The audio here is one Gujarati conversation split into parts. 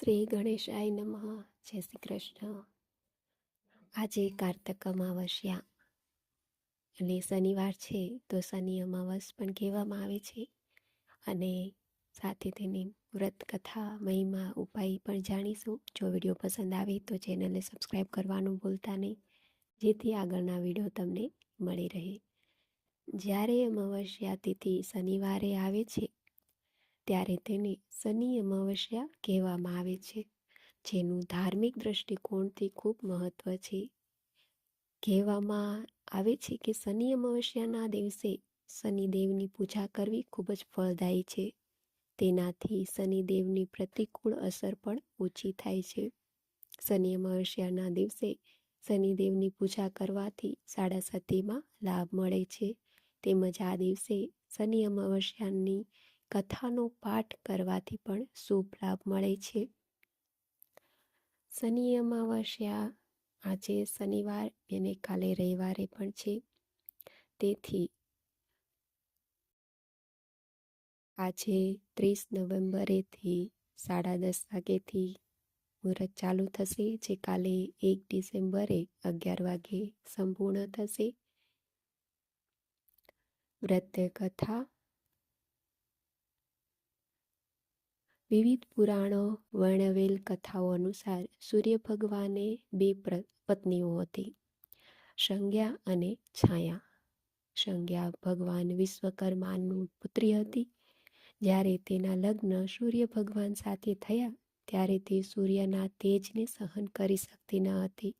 શ્રી ગણેશાય નમઃ. જય શ્રી કૃષ્ણ. આજે કારતક અમાવસ્યા. અને શનિવાર છે તો શનિ અમાવસ પણ કહેવામાં આવે છે. અને સાથે તેની વ્રત કથા મહિમા, ઉપાય પણ જાણીશું. જો વીડિયો પસંદ આવે તો ચેનલને સબસ્ક્રાઈબ કરવાનું ભૂલતા નહીં. જેથી આગળના વીડિયો તમને મળી રહે. જ્યારે અમાવસ્યા તિથિ શનિવારે આવે છે ત્યારે તેને શનિ અમાવસ્યા કહેવામાં આવે છે, જેનું ધાર્મિક દ્રષ્ટિકોણથી ખૂબ મહત્ત્વ છે. કહેવામાં આવે છે કે શનિ અમાવસ્યાના દિવસે શનિદેવની પૂજા કરવી ખૂબ જ ફળદાયી છે. તેનાથી શનિદેવની પ્રતિકૂળ અસર પણ ઓછી થાય છે. શનિ અમાવસ્યાના દિવસે શનિદેવની પૂજા કરવાથી સાડા સતીમાં લાભ મળે છે. તેમજ આ દિવસે શનિ અમાવસ્યાની કથાનો પાઠ કરવાથી પણ શુભ લાભ મળે છે. શનિ અમાવસ્યા, આજે શનિવાર અને કાલે રવિવારે પણ છે. તેથી આજે ત્રીસ નવેમ્બરેથી સાડા દસ વાગ્યેથી મુહૂર્ત ચાલુ થશે, જે કાલે એક ડિસેમ્બરે અગિયાર વાગે સંપૂર્ણ થશે. વ્રત, કથા વિવિધ પુરાણો, વર્ણવેલ કથાઓ અનુસાર સૂર્ય ભગવાને બે પત્નીઓ હતી. સંજ્ઞા અને છાયા. સંજ્ઞા ભગવાન વિશ્વકર્માનું પુત્રી હતી. જ્યારે તેના લગ્ન સૂર્ય ભગવાન સાથે થયા, ત્યારે તે સૂર્યના તેજને સહન કરી શકતી ન હતી.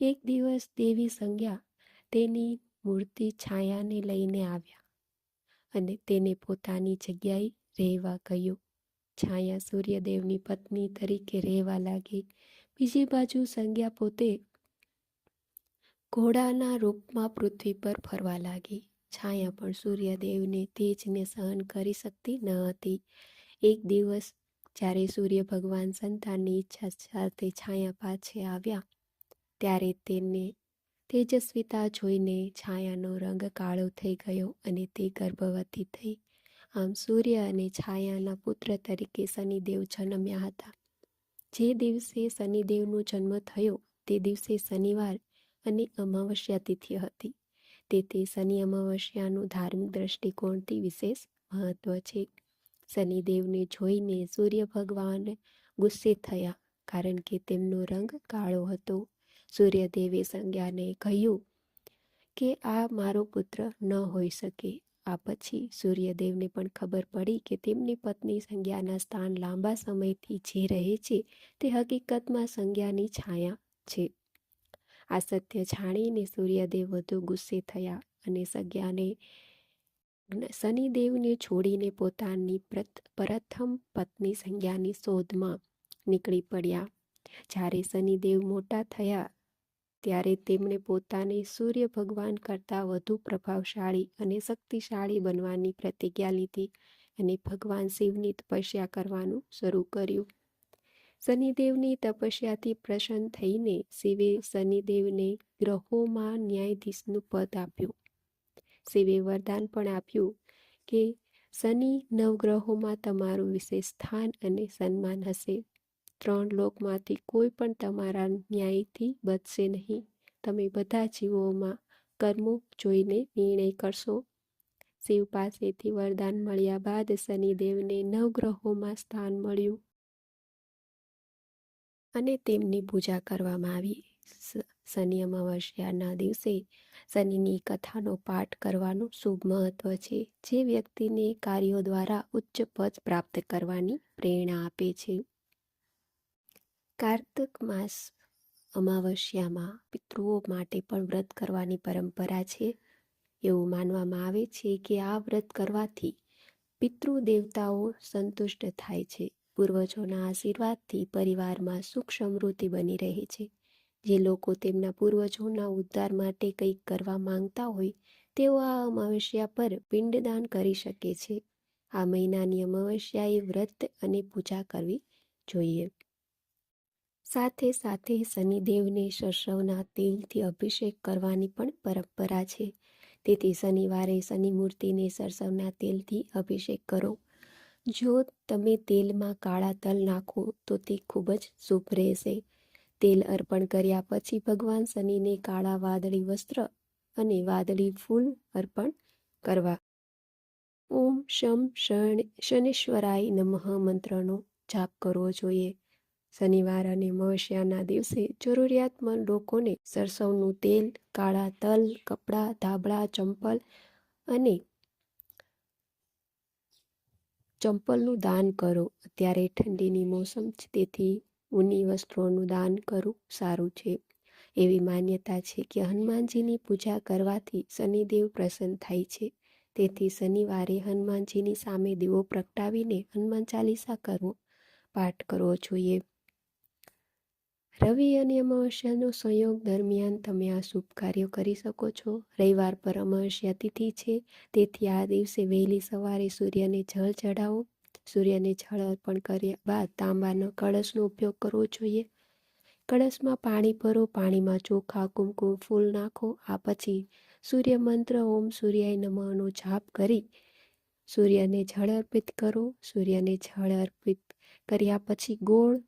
એક દિવસ દેવી સંજ્ઞા તેની મૂર્તિ છાયાને લઈને આવ્યા અને તેને પોતાની જગ્યાએ રહેવા કહ્યું છાયા સૂર્યદેવની પત્ની તરીકે રહેવા લાગી. બીજી બાજુ સંજ્ઞા પોતે ઘોડાના રૂપમાં પૃથ્વી પર ફરવા લાગી. છાયા પણ સૂર્યદેવને તેજને સહન કરી શકતી ન હતી. એક દિવસ જ્યારે સૂર્ય ભગવાન સંતાનની ઈચ્છા સાથે છાયા પાછે આવ્યા, ત્યારે તેને તેજસ્વીતા જોઈને છાયાનો રંગ કાળો થઈ ગયો અને તે ગર્ભવતી થઈ આમ સૂર્ય અને છાયાના પુત્ર તરીકે શનિદેવ જન્મ્યા હતા. જે દિવસે શનિદેવનો જન્મ થયો, તે દિવસે શનિવાર અને અમાવસ્યા તિથિ હતી. તેથી શનિ અમાવસ્યાનું ધાર્મિક દ્રષ્ટિકોણથી વિશેષ મહત્વ છે. શનિદેવને જોઈને સૂર્ય ભગવાન ગુસ્સે થયા, કારણ કે તેમનો રંગ કાળો હતો. સૂર્યદેવે સંજ્ઞાને કહ્યું કે આ મારો પુત્ર ન હોઈ શકે. આ પછી સૂર્યદેવને પણ ખબર પડી કે તેમની પત્ની સંજ્ઞાના સ્થાન લાંબા સમયથી જે રહે છે તે હકીકતમાં સંજ્ઞાની છાયા છે. આ સત્ય જાણીને સૂર્યદેવ વધુ ગુસ્સે થયા અને સંજ્ઞાને શનિદેવને છોડીને પોતાની પ્રથમ પત્ની સંજ્ઞાની શોધમાં નીકળી પડ્યા. જ્યારે શનિદેવ મોટા થયા ત્યારે તેમણે પોતાને સૂર્ય ભગવાન કરતાં વધુ પ્રભાવશાળી અને શક્તિશાળી બનવાની પ્રતિજ્ઞા લીધી અને ભગવાન શિવની તપસ્યા કરવાનું શરૂ કર્યું. શનિદેવની તપસ્યાથી પ્રસન્ન થઈને શિવે શનિદેવને ગ્રહોમાં ન્યાયાધીશનું પદ આપ્યું. શિવે વરદાન પણ આપ્યું કે શનિ નવગ્રહોમાં તમારું વિશેષ સ્થાન અને સન્માન હશે. ત્રણ લોકમાંથી કોઈ પણ તમારા ન્યાયથી બચશે નહીં. તમે બધા જીવોમાં કર્મો જોઈને નિર્ણય કરશો. શિવ પાસેથી વરદાન મળ્યા બાદ શનિદેવને નવગ્રહોમાં સ્થાન મળ્યું. અને તેમની પૂજા કરવામાં આવી. શનિ અમાવસ્યાના દિવસે શનિની કથાનો પાઠ કરવાનું શુભ મહત્વ છે. જે વ્યક્તિને કાર્યો દ્વારા ઉચ્ચ પદ પ્રાપ્ત કરવાની પ્રેરણા આપે છે. કાર્તક માસ અમાવસ્યામાં પિતૃઓ માટે પણ વ્રત કરવાની પરંપરા છે. એવું માનવામાં આવે છે કે આ વ્રત કરવાથી પિતૃ દેવતાઓ સંતુષ્ટ થાય છે. પૂર્વજોના આશીર્વાદથી પરિવારમાં સુખ સમૃદ્ધિ બની રહે છે. જે લોકો તેમના પૂર્વજોના ઉદ્ધાર માટે કંઈક કરવા માંગતા હોય, તેઓ આ અમાવસ્યા પર પિંડદાન કરી શકે છે. આ મહિનાની અમાવસ્યાએ વ્રત અને પૂજા કરવી જોઈએ. સાથે સાથે શનિદેવને સરસવના તેલથી અભિષેક કરવાની પણ પરંપરા છે. તેથી શનિવારે શનિ મૂર્તિને સરસવના તેલથી અભિષેક કરો. જો તમે તેલમાં કાળા તલ નાખો, તો તે ખૂબ જ શુભ રહેશે. તેલ અર્પણ કર્યા પછી ભગવાન શનિને કાળા વાદળી વસ્ત્ર અને વાદળી ફૂલ અર્પણ કરવા. ઓમ શમ શનેશ્વરાય નમઃ મંત્રનો જાપ કરવો જોઈએ. શનિવાર અને મવસ્યાના દિવસે જરૂરિયાતમંદ લોકોને સરસવનું તેલ, કાળા તલ, કપડાં, ધાબળા, ચંપલ અને ચંપલનું દાન કરો. અત્યારે ઠંડીની મોસમ છે, તેથી ઊની વસ્ત્રોનું દાન કરવું સારું છે. એવી માન્યતા છે કે હનુમાનજીની પૂજા કરવાથી શનિદેવ પ્રસન્ન થાય છે. તેથી શનિવારે હનુમાનજીની સામે દીવો પ્રગટાવીને હનુમાન ચાલીસા કરવો. પાઠ કરવો જોઈએ. રવિ અને અમાવસ્યાનો સંયોગ દરમિયાન તમે આ શુભ કાર્યો કરી શકો છો. રવિવાર પર અમાવસ્યા તિથિ છે. તેથી આ દિવસે વહેલી સવારે સૂર્યને જળ ચડાવો સૂર્યને જળ અર્પણ કર્યા બાદ તાંબાનો કળશનો ઉપયોગ કરવો જોઈએ. કળશમાં પાણી ભરો, પાણીમાં ચોખા, કુમકુમ ફૂલ નાખો. આ પછી સૂર્ય મંત્ર ઓમ સૂર્યાય નમઃનો જાપ કરી સૂર્યને જળ અર્પિત કરો. સૂર્યને જળ અર્પિત કર્યા પછી ગોળ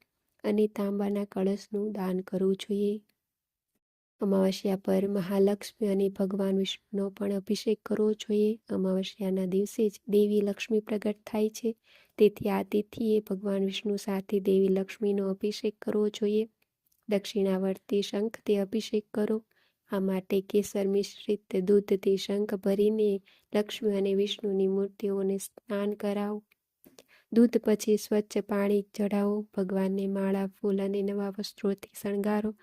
અને તાંબાના કળશનું દાન કરવું જોઈએ. અમાવસ્યા પર મહાલક્ષ્મી અને ભગવાન વિષ્ણુનો પણ અભિષેક કરવો જોઈએ. અમાવસ્યાના દિવસે જ દેવી લક્ષ્મી પ્રગટ થાય છે. તેથી આ તિથિએ ભગવાન વિષ્ણુ સાથે દેવી લક્ષ્મીનો અભિષેક કરવો જોઈએ. દક્ષિણાવર્તી શંખથી અભિષેક કરો. આ માટે કેસર મિશ્રિત દૂધથી શંખ ભરીને લક્ષ્મી અને વિષ્ણુની મૂર્તિઓને સ્નાન કરાવો. દૂધ પછી સ્વચ્છ પાણી ચઢાવો, ભગવાનને માળા, ફૂલ અને નવા વસ્ત્રોથી શણગારો,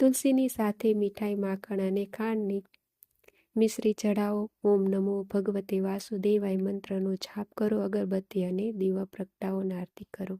તુલસીની સાથે મીઠાઈ, માખણ અને ખાંડની મિશ્રી ચઢાવો, ઓમ નમો ભગવતે વાસુદેવાય મંત્રનો છાપ કરો, અગરબત્તી અને દીવા પ્રગટાવો આરતી કરો.